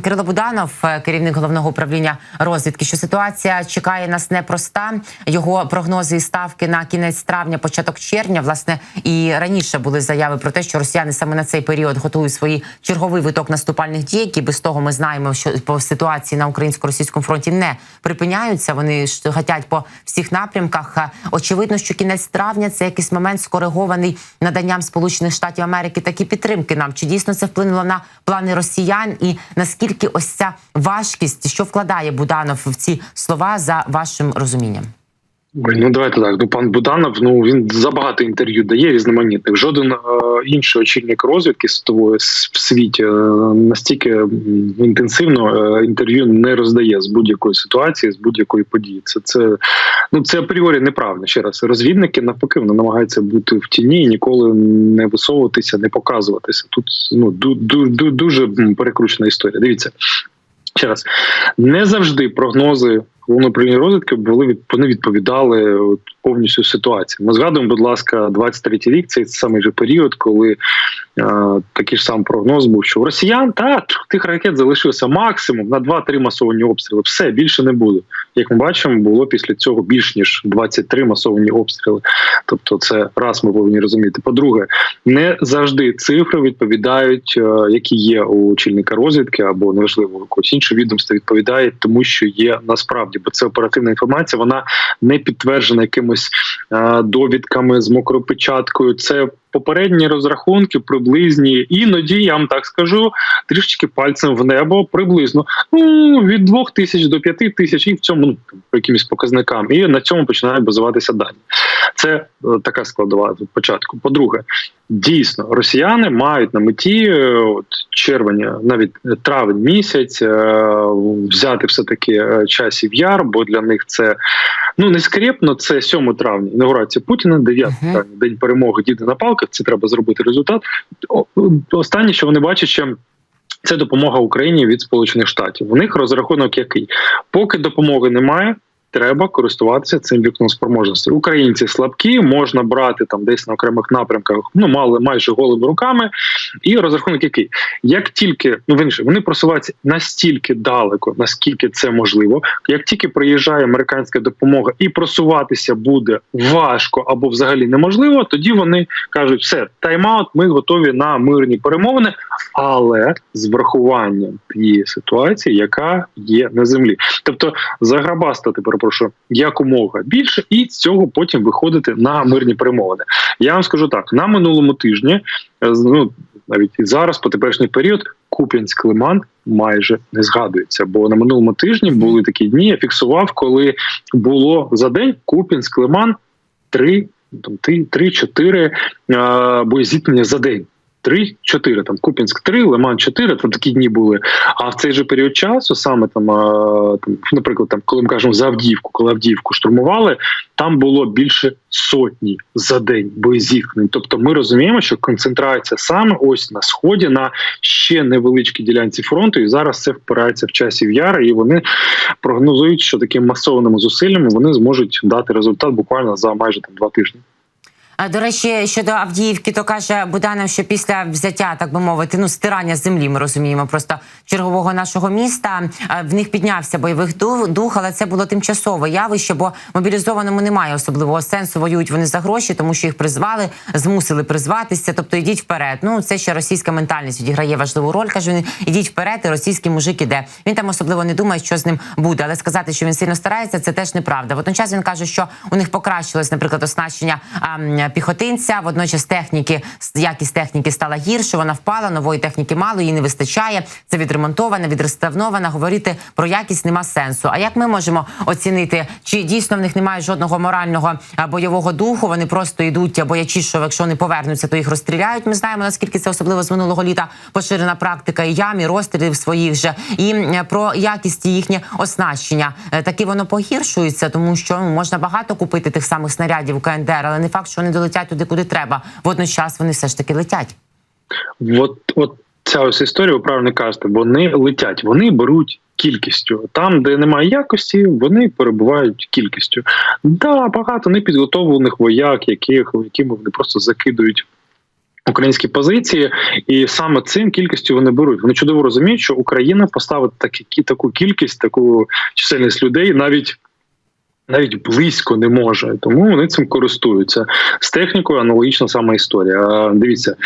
Кирило Буданов, е, керівник головного управління розвідки, що ситуація чекає нас непроста. Його прогнози і ставки на кінець травня, початок червня, власне, і раніше були заяви про те, що росіяни саме на цей період готують свої черговий виток наступальних дій, які без того ми знаємо, що по ситуації на українсько-російському фронті не припиняються. Вони гатять по всіх напрямках. Е, Очевидно, що кінець травня це якийсь момент скоригований наданням Сполучених Штатів Америки такі підтримки нам. Чи дійсно це вплинуло на плани росіян? І наскільки ось ця важкість, що вкладає Буданов в ці слова за вашим розумінням? Ой, ну давайте так. Ну пан Буданов, ну він забагато інтерв'ю дає різноманітних. Жоден е, інший очільник розвідки світової в світі е, настільки інтенсивно е, інтерв'ю не роздає з будь-якої ситуації, з будь-якої події. Це це ну це апріорі неправильно. Ще раз розвідники навпаки вони намагаються бути в тіні і ніколи не висовуватися, не показуватися. Тут ну ду, ду, ду, дуже перекручена історія. Дивіться. Ще раз, не завжди прогнози головного управління розвідки були вони відповідали от, повністю ситуації. Ми згадуємо, будь ласка, 23-й рік цей самий же період, коли е, такий ж сам прогноз був, що у росіян та тих ракет залишилося максимум на 2-3 масовані обстріли. Все більше не буде. Як ми бачимо, було після цього більш ніж 23 масовані обстріли. Тобто, це раз ми повинні розуміти. По-друге, не завжди цифри відповідають, е, які є у очільника розвідки або неважливо якогось іншого відомства відповідає тому, що є насправді, бо це оперативна інформація, вона не підтверджена якимось е, довідками з мокропечаткою. Це попередні розрахунки, приблизні, іноді я вам так скажу, трішечки пальцем в небо, приблизно ну від двох тисяч до п'яти тисяч, і в цьому ну, якимось показникам, і на цьому починають базуватися дані. Це е, така складова від початку. По-друге, дійсно росіяни мають на меті е, от червень, навіть травень місяць е, взяти все таки е, часів яр, бо для них це ну не скрепно. Це 7 травня, інаугурація Путіна, 9 Мгм. травня, день перемоги, діти на палках. Це треба зробити результат. Останнє, що вони бачать, ще це допомога Україні від Сполучених Штатів. У них розрахунок який? Поки допомоги немає. Треба користуватися цим вікном спроможності. Українці слабкі, можна брати там десь на окремих напрямках, ну мали майже голими руками. І розрахунок який як тільки ну винше, вони просуваються настільки далеко, наскільки це можливо. Як тільки приїжджає американська допомога і просуватися буде важко або взагалі неможливо, тоді вони кажуть, все тайм-аут, ми готові на мирні перемовини, але з врахуванням тієї ситуації, яка є на землі. Тобто заграбастати, перепрошую, якомога більше, і з цього потім виходити на мирні перемовини. Я вам скажу так: на минулому тижні, е, ну навіть і зараз, по теперішній період, Куп'янськ Лиман майже не згадується. Бо на минулому тижні були такі дні. Я фіксував, коли було за день Куп'янськ Лиман три. Там три- три-чотири е, боєзіткнення за день. Три-чотири там Купінськ 3, Лиман 4, там такі дні були. А в цей же період часу, саме там, там наприклад, там, коли ми кажемо за Авдіївку, коли Авдіївку штурмували, там було більше сотні за день боєзіткнень. Тобто, ми розуміємо, що концентрація саме ось на сході, на ще невеличкій ділянці фронту, і зараз це впирається в часів яри, і вони прогнозують, що такими масованими зусиллями вони зможуть дати результат буквально за майже там два тижні. А до речі, щодо Авдіївки, то каже Буданов, що після взяття, так би мовити, ну стирання землі, ми розуміємо, просто чергового нашого міста в них піднявся бойових дух, але це було тимчасове явище, бо мобілізованому немає особливого сенсу. Воюють вони за гроші, тому що їх призвали, змусили призватися. Тобто йдіть вперед. Ну це ще російська ментальність відіграє важливу роль. каже він, ідіть вперед, і російський мужик іде. Він там особливо не думає, що з ним буде. Але сказати, що він сильно старається, це теж неправда. Водночас він каже, що у них покращилось, наприклад, оснащення піхотинця. Водночас техніки якість техніки стала гірше. Вона впала, нової техніки мало, її не вистачає. Це відремонтована, відреставнована. Говорити про якість нема сенсу. А як ми можемо оцінити, чи дійсно в них немає жодного морального бойового духу? Вони просто йдуть, а боячись, що якщо вони повернуться, то їх розстріляють. Ми знаємо наскільки це особливо з минулого літа поширена практика і ям, і розстрілів своїх же і про якість їхнє оснащення. Е, Таки воно погіршується, тому що можна багато купити тих самих снарядів КНДР, але не факт, що вони долетять туди, куди треба. Водночас вони все ж таки летять. От, от ця ось історія, ви правильно кажете, вони летять, вони беруть кількістю. Там, де немає якості, вони перебувають кількістю. Да, багато непідготовлених вояк, яких якими вони просто закидують Українські позиції, і саме цим кількістю вони беруть. Вони чудово розуміють, що Україна поставити такі таку кількість, таку чисельність людей навіть. Навіть близько не може, тому вони цим користуються з технікою. Аналогічна сама історія. Дивіться,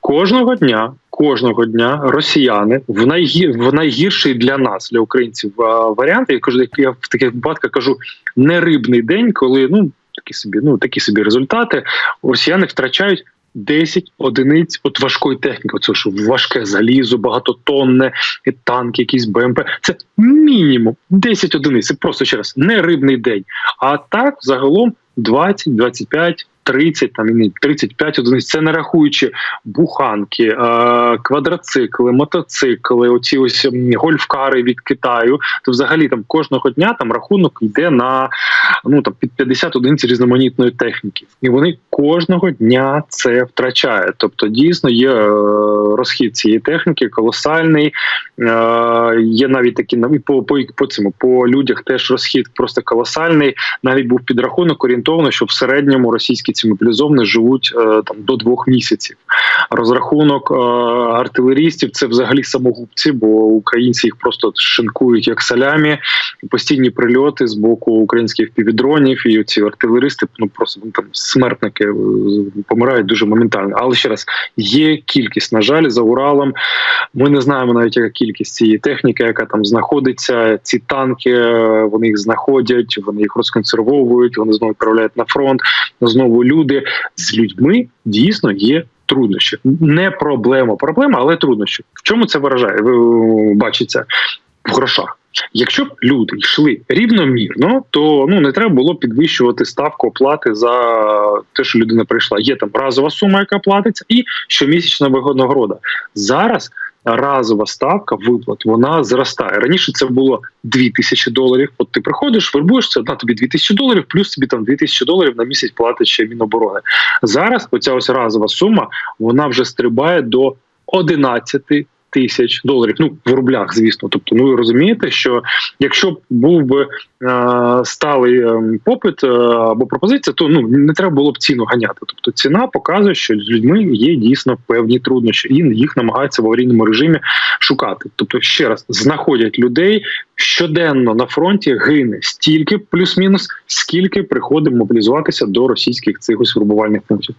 кожного дня, кожного дня росіяни в найгір в найгірший для нас, для українців, варіант. Я кажу, я в таких випадках кажу не рибний день, коли ну такі собі, ну такі собі результати. Росіяни втрачають 10 одиниць от важкої техніки. Це що важке залізо, багатотонне, танки, якісь БМП. Це мінімум 10 одиниць. Це просто ще раз не рибний день. А так загалом 20, 25, 30, там і 35 одиниць. Це не рахуючи буханки, е, квадроцикли, мотоцикли, оці ось гольфкари від Китаю. То взагалі там кожного дня там рахунок йде на ну там під 50 одиниць різноманітної техніки, і вони кожного дня це втрачають. Тобто, дійсно є е, розхід цієї техніки колосальний. Е, є навіть такі навіть по, по, по цьому по людях теж розхід просто колосальний. Навіть був підрахунок орієнтовно, що в середньому російські ці мобілізовані живуть е, там до двох місяців. Розрахунок е, артилерістів це взагалі самогубці, бо українці їх просто шинкують як салямі. Постійні прильоти з боку українських півдронів, і ці артилеристи ну просто ну, там смертники е, помирають дуже моментально. Але ще раз є кількість, на жаль, за Уралом. Ми не знаємо навіть яка кількість цієї техніки, яка там знаходиться. Ці танки вони їх знаходять, вони їх розконсервовують, вони знову відправляють на фронт. Знову люди з людьми дійсно є. Труднощі не проблема, проблема, але труднощі. В чому це виражає? Бачиться в грошах. Якщо б люди йшли рівномірно, то ну не треба було підвищувати ставку оплати за те, що людина прийшла. Є там разова сума, яка платиться, і щомісячна винагорода. Зараз разова ставка виплат вона зростає. Раніше це було 2000 доларів. От ти приходиш, вербуєшся, на тобі 2000 доларів, плюс тобі там 2000 доларів на місяць платить ще Міноборони. Зараз оця ось разова сума вона вже стрибає до 11 тисяч доларів. Ну в рублях, звісно. Тобто, ну ви розумієте, що якщо б був би е, сталий е, попит е, або пропозиція, то ну не треба було б ціну ганяти. Тобто ціна показує, що з людьми є дійсно певні труднощі, і їх намагаються в аварійному режимі шукати. Тобто, ще раз знаходять людей щоденно на фронті гине стільки, плюс-мінус, скільки приходить мобілізуватися до російських цих ось пунктів.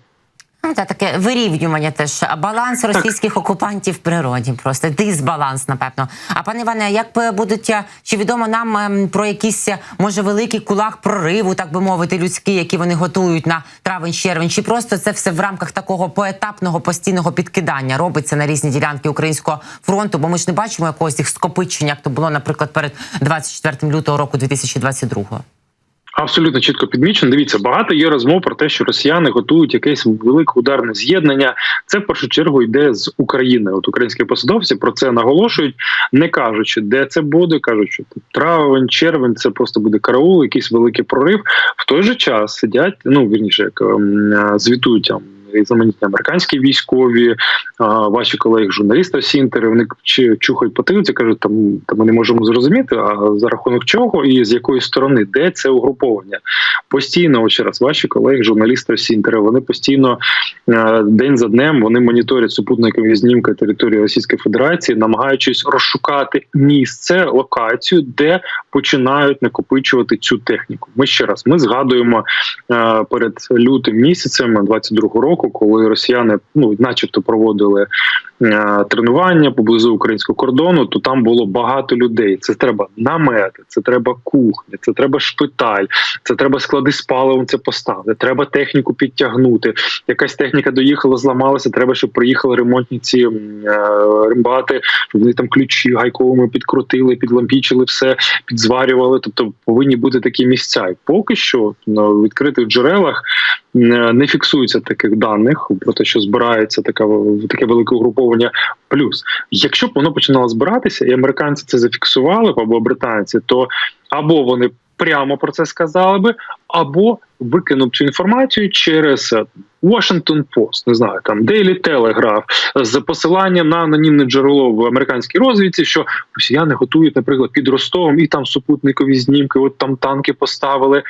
Ну, та таке вирівнювання теж баланс російських окупантів в природі, просто дисбаланс, напевно. А пане Іване, як будуть е, чи відомо нам ем, про якийсь е, може великий кулак прориву, так би мовити, людський, які вони готують на травень-червень, чи просто це все в рамках такого поетапного постійного підкидання робиться на різні ділянки українського фронту? Бо ми ж не бачимо якогось їх скопичення, як то було, наприклад, перед 24 лютого року 2022. Абсолютно чітко підмічено. Дивіться, багато є розмов про те, що росіяни готують якесь велике ударне з'єднання. Це в першу чергу йде з України. От українські посадовці про це наголошують, не кажучи, де це буде. кажуть, що травень, червень, це просто буде караул, якийсь великий прорив. В той же час сидять. Ну вірніше, як ем, звітують там. Різноманітні американські військові, ваші колеги, журналісти Сінтери, вони чухають потилиці, кажуть, там, там ми не можемо зрозуміти, а за рахунок чого і з якої сторони, де це угруповання. Постійно, ось раз, ваші колеги, журналісти Сінтери, вони постійно е, день за днем вони моніторять супутникові знімки території Російської Федерації, намагаючись розшукати місце, локацію, де починають накопичувати цю техніку. Ми ще раз ми згадуємо е, перед лютим місяцем 22-го року, коли росіяни ну, начебто, проводили тренування поблизу українського кордону, то там було багато людей. Це треба намети, це треба кухня, це треба шпиталь, це треба склади з паливом. Це поставити. Треба техніку підтягнути. Якась техніка доїхала, зламалася. Треба, щоб приїхали ремонтні ці м, е, рембати, щоб вони там ключі гайковими підкрутили, підлампічили все, підзварювали. Тобто повинні бути такі місця. І поки що на відкритих джерелах е, не фіксується таких даних про те, що збирається така таке велике угруповання. Плюс, якщо б воно починало збиратися, і американці це зафіксували б, або британці, то або вони прямо про це сказали би, або викинув цю інформацію через е, Washington Post, не знаю, там Daily Telegraph, з посиланням на анонімне джерело в американській розвідці, що росіяни готують, наприклад, під Ростовом і там супутникові знімки, от там танки поставили.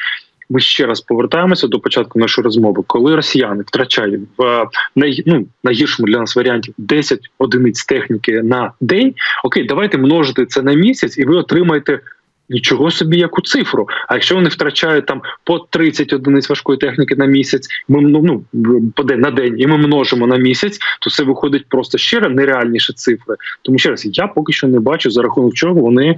Ми ще раз повертаємося до початку нашої розмови, коли росіяни втрачають в е, най, ну, найгіршому для нас варіанті 10 одиниць техніки на день. Окей, давайте множити це на місяць, і ви отримаєте. Нічого собі, яку цифру. А якщо вони втрачають там по 30 одиниць важкої техніки на місяць, ми ну, по на день, і ми множимо на місяць, то це виходить просто ще нереальніші цифри. Тому ще раз я поки що не бачу за рахунок чого вони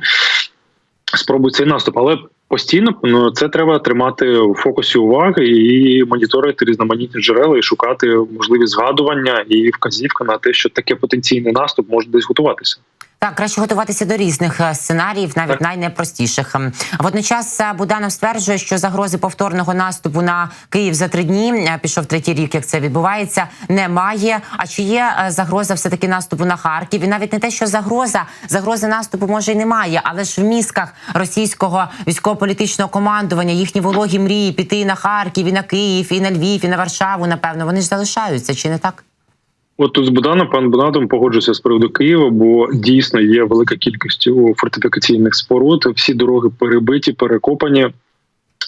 спробують цей наступ, але постійно ну, це треба тримати в фокусі уваги і моніторити різноманітні джерела і шукати можливі згадування і вказівка на те, що таке потенційний наступ може десь готуватися. Так, краще готуватися до різних е, сценаріїв, навіть Так. найнепростіших. Ем, Водночас е, Буданов стверджує, що загрози повторного наступу на Київ за три дні е, пішов третій рік, як це відбувається, немає. А чи є загроза все таки наступу на Харків? І навіть не те, що загроза, загрози наступу може й немає, але ж в мізках російського військово-політичного командування їхні вологі мрії піти на Харків, і на Київ, і на Львів, і на Варшаву. Напевно, вони ж залишаються, чи не так? От тут з Буданом, пан Буданов погоджуся з приводу Києва, бо дійсно є велика кількість фортифікаційних споруд. Всі дороги перебиті, перекопані.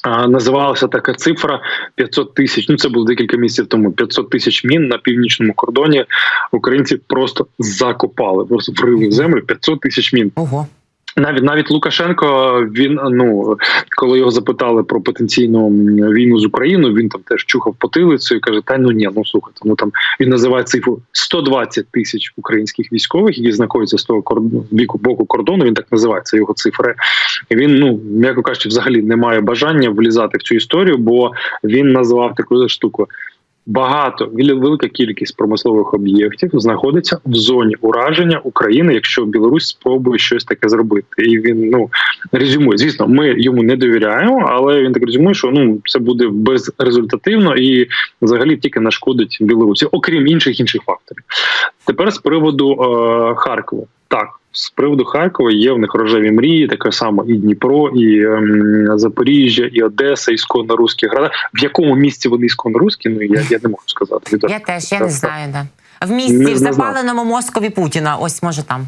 А, називалася така цифра 500 тисяч. Ну це було декілька місяців тому. 500 тисяч мін на північному кордоні. Українці просто закопали, просто врили в землю 500 тисяч мін. Ого. Навіть навіть Лукашенко він ну коли його запитали про потенційну війну з Україною, він там теж чухав потилицю і каже: Та ну ні, ну слухайте, ну там він називає цифру 120 тисяч українських військових, які знаходяться з того біку боку кордону. Він так називає це його цифри. І він, ну м'яко кажучи, взагалі не має бажання влізати в цю історію, бо він назвав таку штуку. Багато велика кількість промислових об'єктів знаходиться в зоні ураження України, якщо Білорусь спробує щось таке зробити, і він ну резюмує. Звісно, ми йому не довіряємо, але він так резюмує, що ну це буде безрезультативно і взагалі тільки нашкодить Білорусі, окрім інших інших факторів. Тепер з приводу е, Харкова. Так, з приводу Харкова є в них рожеві мрії, таке само і Дніпро, і ем, Запоріжжя, і Одеса, ісконно русські града. В якому місці вони сконно-русські, Ну я, я не можу сказати. Я теж я не знаю, да. В місті Не- в запаленому мозкові Путіна. Ось може там.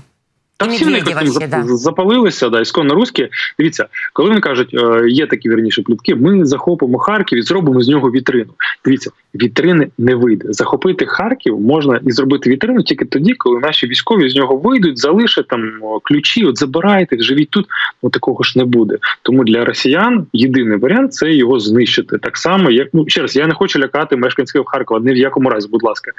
Та всі вони якось да. запалилися, да, ісконно русські. Дивіться, коли вони кажуть, е, є такі вірніше плітки, ми захопимо Харків і зробимо з нього вітрину. Дивіться, вітрини не вийде. Захопити Харків можна і зробити вітрину тільки тоді, коли наші військові з нього вийдуть, залишать там ключі, от забирайте, живіть тут. Ну такого ж не буде. Тому для росіян єдиний варіант це його знищити. Так само, як ну ще раз, я не хочу лякати мешканців Харкова. Ні в якому разі, будь ласка.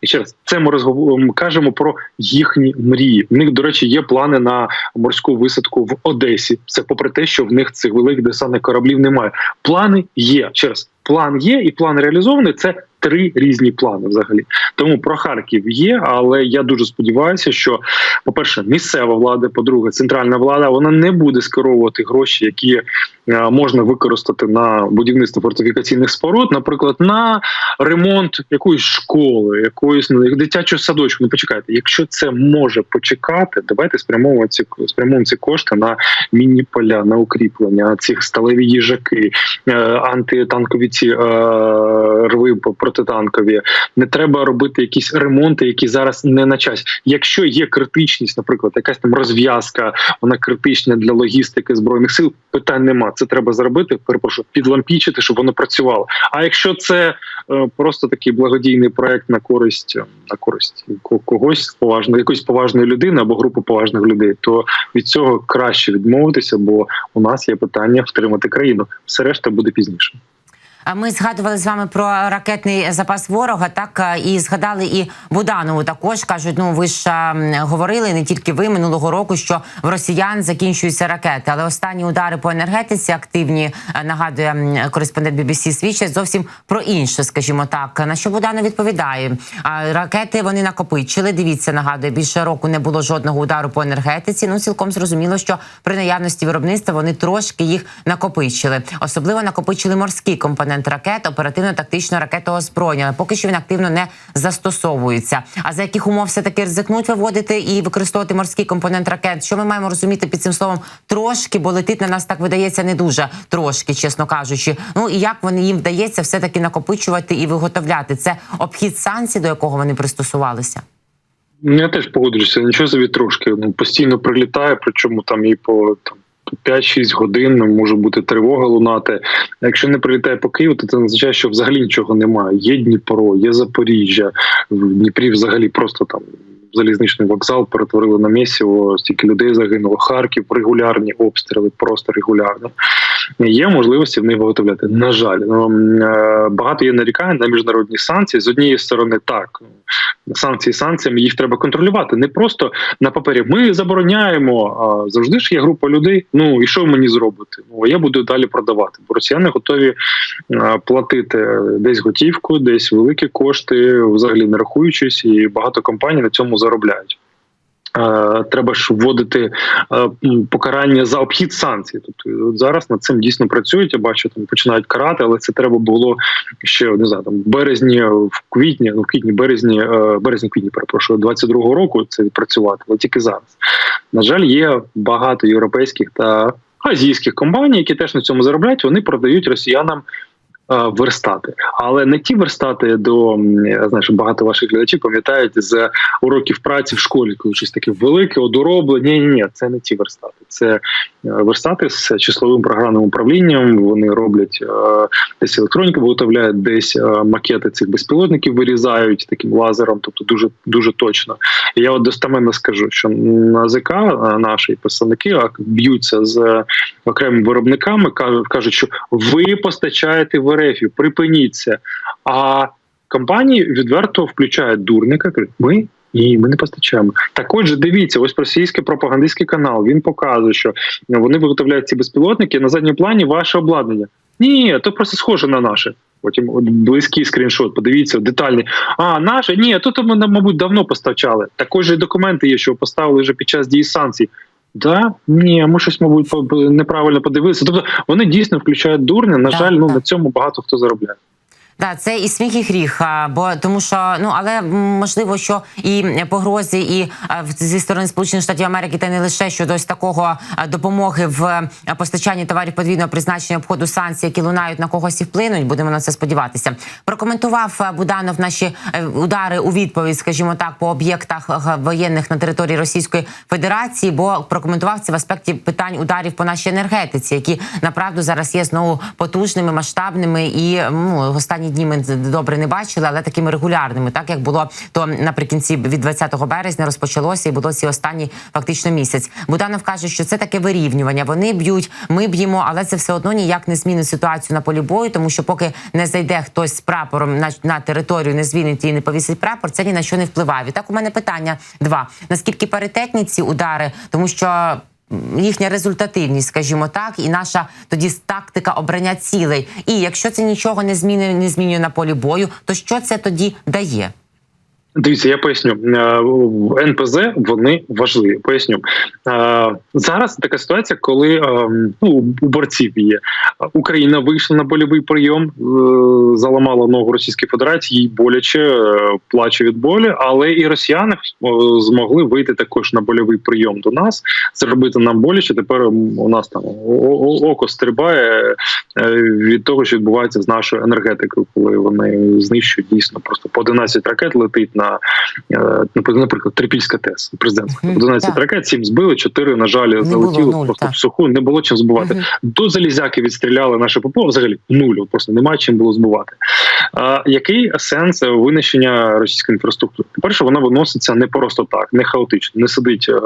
І ще раз, це ми розгов... кажемо про їхні мрії. В них, до речі, є плани на морську висадку в Одесі. Це попри те, що в них цих великих десантних кораблів немає. Плани є. через план є, і план реалізований. Це три різні плани взагалі. Тому про Харків є, але я дуже сподіваюся, що, по-перше, місцева влада, по-друге, центральна влада вона не буде скеровувати гроші, які е, можна використати на будівництво фортифікаційних споруд, наприклад, на ремонт якоїсь школи, якоїсь ну, дитячого садочку. Ну почекайте, якщо це може почекати, давайте спрямовуємо ці спрямуємо ці кошти на міні поля, на укріплення цих сталеві їжаки, е, антитанкові ці е, рви протитанкові. Не треба робити якісь ремонти, які зараз не на часі. Якщо є критичність, наприклад, якась там розв'язка, вона критична для логістики збройних сил. Питань нема. Це треба зробити. Перепрошую, підлампічити, щоб воно працювало. А якщо це е, просто такий благодійний проект на користь е, на користь ко- когось поважної, якоїсь поважної людини або групи поважних людей, то від цього краще відмовитися, бо у нас є питання втримати країну. Все решта буде пізніше. Ми згадували з вами про ракетний запас ворога, так е, і згадали і Буданову. Також кажуть, ну ви ж ем, говорили не тільки ви минулого року, що в росіян закінчуються ракети, але останні удари по енергетиці активні е, нагадує кореспондент BBC, свідчать зовсім про інше, скажімо так. На що Буданов відповідає? Ракети вони накопичили. Дивіться, нагадує, більше року не було жодного удару по енергетиці. Ну цілком зрозуміло, що при наявності виробництва вони трошки їх накопичили. Особливо накопичили морський компонент ракет, оперативно-тактичного ракетного озброєння. Але Поки що він активно не застосовується. А за яких умов все таки ризикнуть виводити і використовувати морський компонент ракет? Що ми маємо розуміти під цим словом трошки, бо летить на нас так видається не дуже трошки, чесно кажучи. Ну і як вони їм вдається все таки накопичувати і виготовляти? Це обхід санкцій, до якого вони пристосувалися. Ну, Я теж погоджуюся, нічого собі трошки. Ну постійно прилітає, причому там і по там. 5-6 годин може бути тривога лунати. Якщо не прилітає по Києву, то це означає, що взагалі нічого немає. Є Дніпро, є Запоріжжя. В Дніпрі взагалі просто там. Залізничний вокзал перетворили на місіво, стільки людей загинуло. Харків регулярні обстріли, просто регулярні. Є можливості в них виготовляти. На жаль, ну е, багато є нарікань на міжнародні санкції. З однієї сторони, так санкції санкціями їх треба контролювати. Не просто на папері ми забороняємо. А завжди ж є група людей. Ну і що мені зробите? Ну я буду далі продавати. Бо росіяни готові е, платити десь готівку, десь великі кошти, взагалі не рахуючись, і багато компаній на цьому заробляють. Е, Треба ж вводити е, покарання за обхід санкцій. Тобто зараз над цим дійсно працюють. Я бачу, там починають карати, але це треба було ще не знаю, там в березні, в квітні, ну в квітні, березні, е, березні, квітні, перепрошую, 22-го року це відпрацювати, але тільки зараз. На жаль, є багато європейських та азійських компаній, які теж на цьому заробляють. Вони продають росіянам. Е, Верстати, але не ті верстати до я багато ваших глядачів пам'ятають з уроків праці в школі, коли щось таке велике, одороблення. Ні, ні, ні, це не ті верстати. Це е, верстати з числовим програмним управлінням. Вони роблять е, десь електроніку, виготовляють, десь макети цих безпілотників вирізають таким лазером, тобто дуже дуже точно. І я от достеменно скажу, що НАЗК, е, наші представники б'ються з окремими виробниками, кажуть, що ви постачаєте в РФ, припиніть це. А компанії відверто включають дурника, кажуть, ми. Ні, ми не постачаємо. Так отже, дивіться, ось російський пропагандистський канал. Він показує, що вони виготовляють ці безпілотники на задньому плані ваше обладнання. Ні, то просто схоже на наше. Потім от близький скріншот, подивіться, детальний. А, наше? Ні, тут ми, мабуть, давно постачали. Також же документи є, що поставили вже під час дії санкцій. Да, ні, ми щось, мабуть, неправильно подивилися. Тобто вони дійсно включають дурня. На Так, жаль, ну так. на цьому багато хто заробляє. Да, це і сміх, і гріх, бо тому що ну але можливо, що і погрози, і в- зі сторони Сполучених Штатів Америки, та не лише щодо ось такого допомоги в постачанні товарів подвійного призначення обходу санкцій, які лунають на когось і вплинуть. Будемо на це сподіватися. Прокоментував Буданов наші е, удари у відповідь, скажімо так, по об'єктах воєнних на території Російської Федерації, бо прокоментував це в аспекті питань ударів по нашій енергетиці, які направду зараз є знову потужними, масштабними і ну, останні дні ми добре не бачили, але такими регулярними, так як було то наприкінці від 20 березня розпочалося і було ці останні фактично місяць. Буданов каже, що це таке вирівнювання. Вони б'ють, ми б'ємо, але це все одно ніяк не змінить ситуацію на полі бою, тому що поки не зайде хтось з прапором на, на територію, не звільнить і не повісить прапор, це ні на що не впливає. Відтак у мене питання два: наскільки паритетні ці удари, тому що. Їхня результативність, скажімо так, і наша тоді тактика обрання цілей. І якщо це нічого не змінює, не змінює на полі бою, то що це тоді дає? Дивіться, я поясню Е, в НПЗ вони важливі. Поясню Е, зараз така ситуація, коли е, ну у борців є Україна вийшла на больовий прийом, заламала ногу Російської Федерації, їй боляче плаче від болі, але і росіяни змогли вийти також на больовий прийом до нас, зробити нам боляче. Тепер у нас там око стрибає від того, що відбувається з нашою енергетикою, коли вони знищують дійсно просто по 11 ракет летить на е, наприклад, Трипільська ТЕС президентська. Мгм, 11 так. ракет, 7 збили, 4, на жаль, залетіли просто в суху, не було чим збивати. До залізяки відстріляли наше ППО, взагалі нулю, просто немає чим було збивати. А, який сенс винищення російської інфраструктури? По-перше, вона виноситься не просто так, не хаотично. Не сидить, е,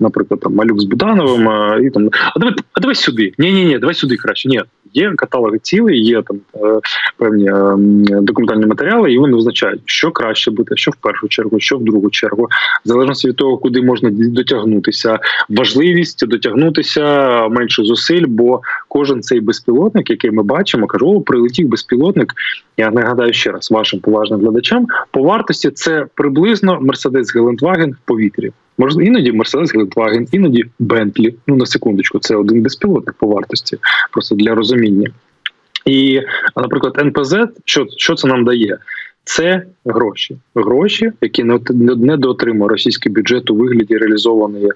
наприклад, там Малюк з Будановим е, і там а давай, а давай сюди. Ні, ні, ні, давай сюди краще. Ні, є каталоги цілей, є там е, певні документальні матеріали, і вони визначають, що краще бути, що в першу чергу, що в другу чергу, в залежності від того, куди можна дотягнутися. Важливість дотягнутися менше зусиль, бо кожен цей безпілотник, який ми бачимо, кажу, о, прилетів безпілотник. Я нагадаю ще раз вашим поважним глядачам. По вартості це приблизно Mercedes Гелендваген в повітрі. Можливо, іноді Mercedes Гелендваген, іноді Bentley. Ну на секундочку, це один безпілотник по вартості, просто для розуміння. І, наприклад, НПЗ, що, що це нам дає? Це гроші, гроші, які не от- не недоотримує російський бюджет у вигляді реалізованої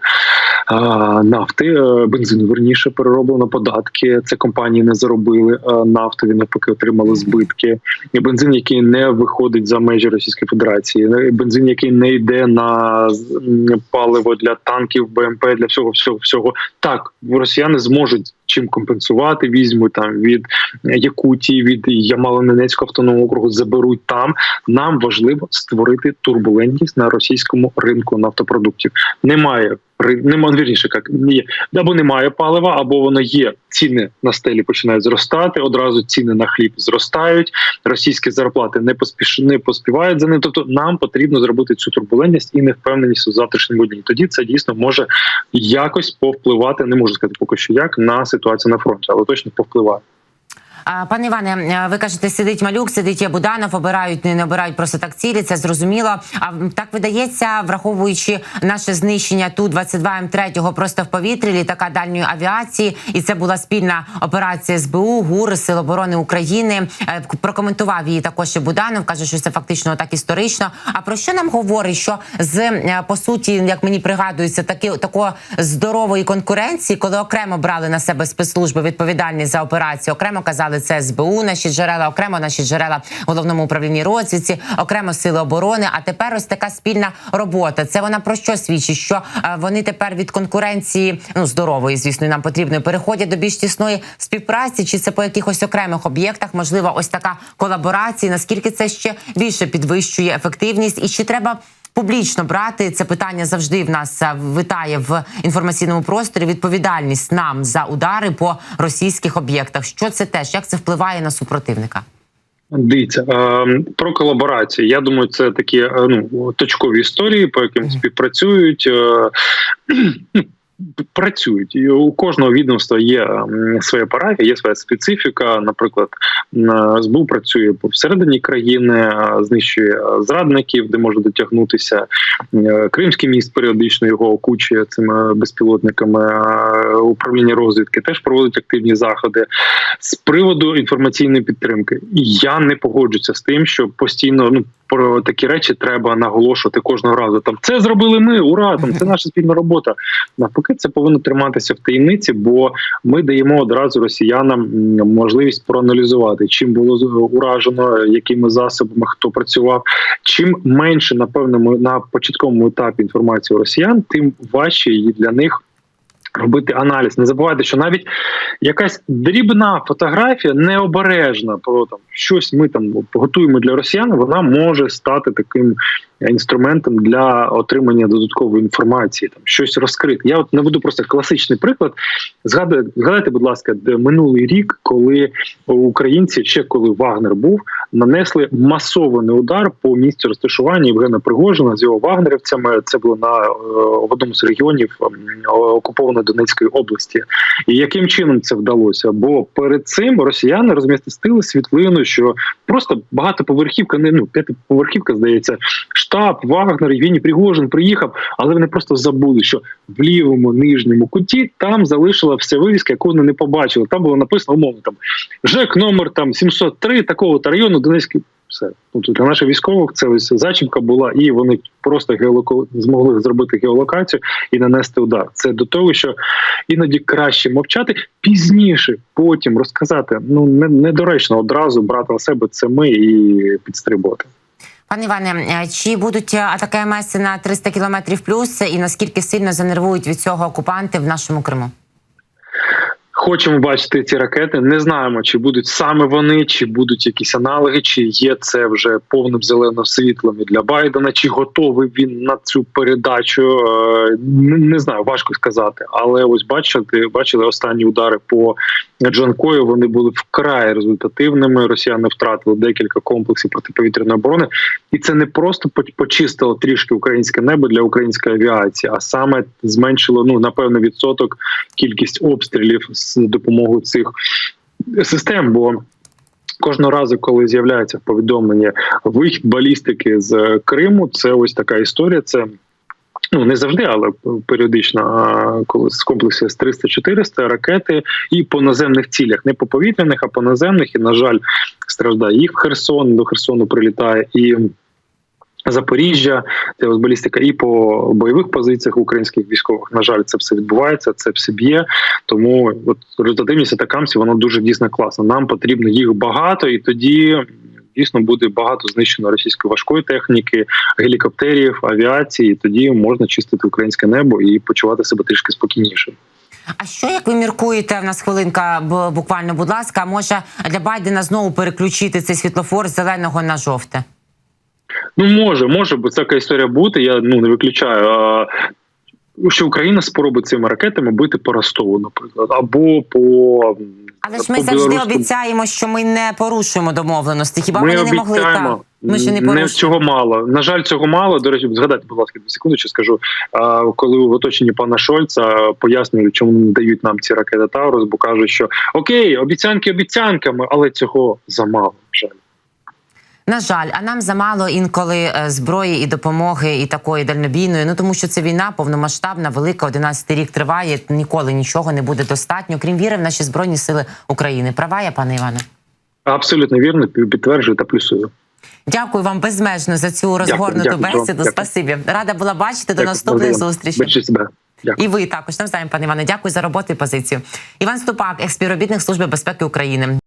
нафти, е, бензину верніше перероблено податки. Це компанії не заробили а, нафтові, навпаки, отримали збитки. Бензин, який не виходить за межі Російської Федерації, е, бензин, який не йде на паливо для танків, БМП, для всього, всього, всього. Так, росіяни зможуть чим компенсувати. Візьмуть там від Якутії, від Ямало-Ненецького автономного округу, заберуть там. Нам важливо створити турбулентність на російському ринку нафтопродуктів. Немає нема вірніше, як або немає палива, або воно є. Ціни на стелі починають зростати. Одразу ціни на хліб зростають. Російські зарплати не поспіш не поспівають за ним. Тобто нам потрібно зробити цю турбулентність і невпевненість у завтрашньому дні. Тоді це дійсно може якось повпливати. Не можу сказати поки що як на ситуацію на фронті, але точно повпливає. Пане Іване, е, ви кажете, сидить малюк, сидить Буданов, обирають, не обирають просто так цілі. Це зрозуміло. А так видається, враховуючи наше знищення ту 22 М3 просто в повітрі, літака дальньої авіації, і це була спільна операція СБУ, ГУР, Сил оборони України. Е, Прокоментував її також і Буданов. каже, що це фактично так історично. А про що нам говорить? Що з е, по суті, як мені пригадується, таки такої здорової конкуренції, коли окремо брали на себе спецслужби відповідальність за операцію, окремо казали це СБУ, наші джерела, окремо наші джерела головному управлінні розвідці, окремо сили оборони. А тепер ось така спільна робота. Це вона про що свідчить? Що е, вони тепер від конкуренції, ну здорової, звісно, нам потрібної, переходять до більш тісної співпраці, чи це по якихось окремих об'єктах? Можливо, ось така колаборація. Наскільки це ще більше підвищує ефективність, і чи треба? Публічно брати це питання завжди в нас е, витає в інформаційному просторі. Відповідальність нам за удари по російських об'єктах. Що це теж як це впливає на супротивника? Дивіться е, про колаборацію. Я думаю, це такі е, ну точкові історії, по яким співпрацюють. Е, Працюють і у кожного відомства є своя парафія, є своя специфіка. Наприклад, СБУ працює всередині країни, знищує зрадників, де може дотягнутися. Е, Кримський міст періодично його окучує цими безпілотниками. Управління розвідки теж проводить активні заходи з приводу інформаційної підтримки. Я не погоджуся з тим, що постійно ну про такі речі треба наголошувати кожного разу. Там це зробили ми, ура! Там це наша спільна робота. Навпаки, це повинно триматися в таємниці, бо ми даємо одразу росіянам можливість проаналізувати, чим було уражено, якими засобами хто працював. Чим менше на певному на початковому етапі інформації росіян, тим важче її для них. Робити аналіз, не забувайте, що навіть якась дрібна фотографія необережна про там щось ми там готуємо для росіян, вона може стати таким інструментом для отримання додаткової інформації, там щось розкрити. Я от наведу просто класичний приклад. Згадуйте, згадайте, будь ласка, де минулий рік, коли українці, ще коли Вагнер був, нанесли масований удар по місцю розташування Євгена Пригожина з його вагнерівцями. Це було на е, в одному з регіонів ем, окупованої Донецької області. І яким чином це вдалося? Бо перед цим росіяни розмістили світлину, що просто багатоповерхівка, не ну п'ятиповерхівка, здається, штаб Вагнер, Євгеній Пригожин приїхав, але вони просто забули, що в лівому нижньому куті там залишила вся вивіска, яку вони не побачили. Там було написано умовно там ЖЕК номер там 703 такого то району Донецький. Все тобто для наших військових це ось зачіпка була, і вони просто геолоко... змогли зробити геолокацію і нанести удар. Це до того, що іноді краще мовчати пізніше, потім розказати. Ну не недоречно одразу брати на себе це ми і підстрибувати. Пане Іване, е, чи будуть е, атаки МС на 300 кілометрів плюс, і наскільки сильно занервують від цього окупанти в нашому Криму? Хочемо бачити ці ракети. Не знаємо, чи будуть саме вони, чи будуть якісь аналоги, чи є це вже повним зеленим світлом і для Байдена, чи готовий він на цю передачу. Е, Не, знаю, важко сказати. Але ось бачите, бачили останні удари по Джанкою. Вони були вкрай результативними. Росіяни втратили декілька комплексів протиповітряної оборони, і це не просто почистило трішки українське небо для української авіації, а саме зменшило ну напевно відсоток кількість обстрілів допомогою цих систем. Бо кожного разу, коли з'являється повідомлення вихід балістики з Криму, це ось така історія. Це Ну не завжди, але періодично, коли з комплексу С-300-400 ракети і по наземних цілях, не по повітряних, а по наземних. І на жаль, страждає їх Херсон. До Херсону прилітає і Запоріжжя, це балістика і по бойових позиціях українських військових. На жаль, це все відбувається, це все б'є. Тому от результативність атакамсів вона дуже дійсно класна. Нам потрібно їх багато, і тоді дійсно буде багато знищено російської важкої техніки, гелікоптерів, авіації. І тоді можна чистити українське небо і почувати себе трішки спокійніше. А що як ви міркуєте? В нас хвилинка буквально, будь ласка. Може для Байдена знову переключити цей світлофор з зеленого на жовте? Ну може, може, бо така історія бути. Я ну не виключаю. А, що Україна спробує цими ракетами бити по Ростову, наприклад, або по Але ж ми завжди обіцяємо, що ми не порушуємо домовленості. Хіба Ми вони не могли так? Ми ще не не порушуємо. цього мало. На жаль, цього мало. До речі, згадайте, будь ласка, дві секунди, що скажу. А, коли в оточенні пана Шольца пояснюють, чому не дають нам ці ракети Таурус, бо кажуть, що окей, обіцянки обіцянками, але цього замало. на жаль. На жаль, а нам замало інколи е, зброї і допомоги, і такої дальнобійної. Ну тому що це війна повномасштабна, велика, 11 рік триває. Ніколи нічого не буде достатньо, крім віри в наші збройні сили України. Права я, пане Іване. Абсолютно вірно, підтверджую та плюсую. Дякую вам безмежно за цю розгорнуту дякую, бесіду. дякую. Спасибі. Рада була бачити. До Дякую, наступних взаємно. зустрічей. Себе. Дякую. І ви також навзаєм, пане Іване. Дякую за роботу і позицію. Іван Ступак, експівробітник служби безпеки України.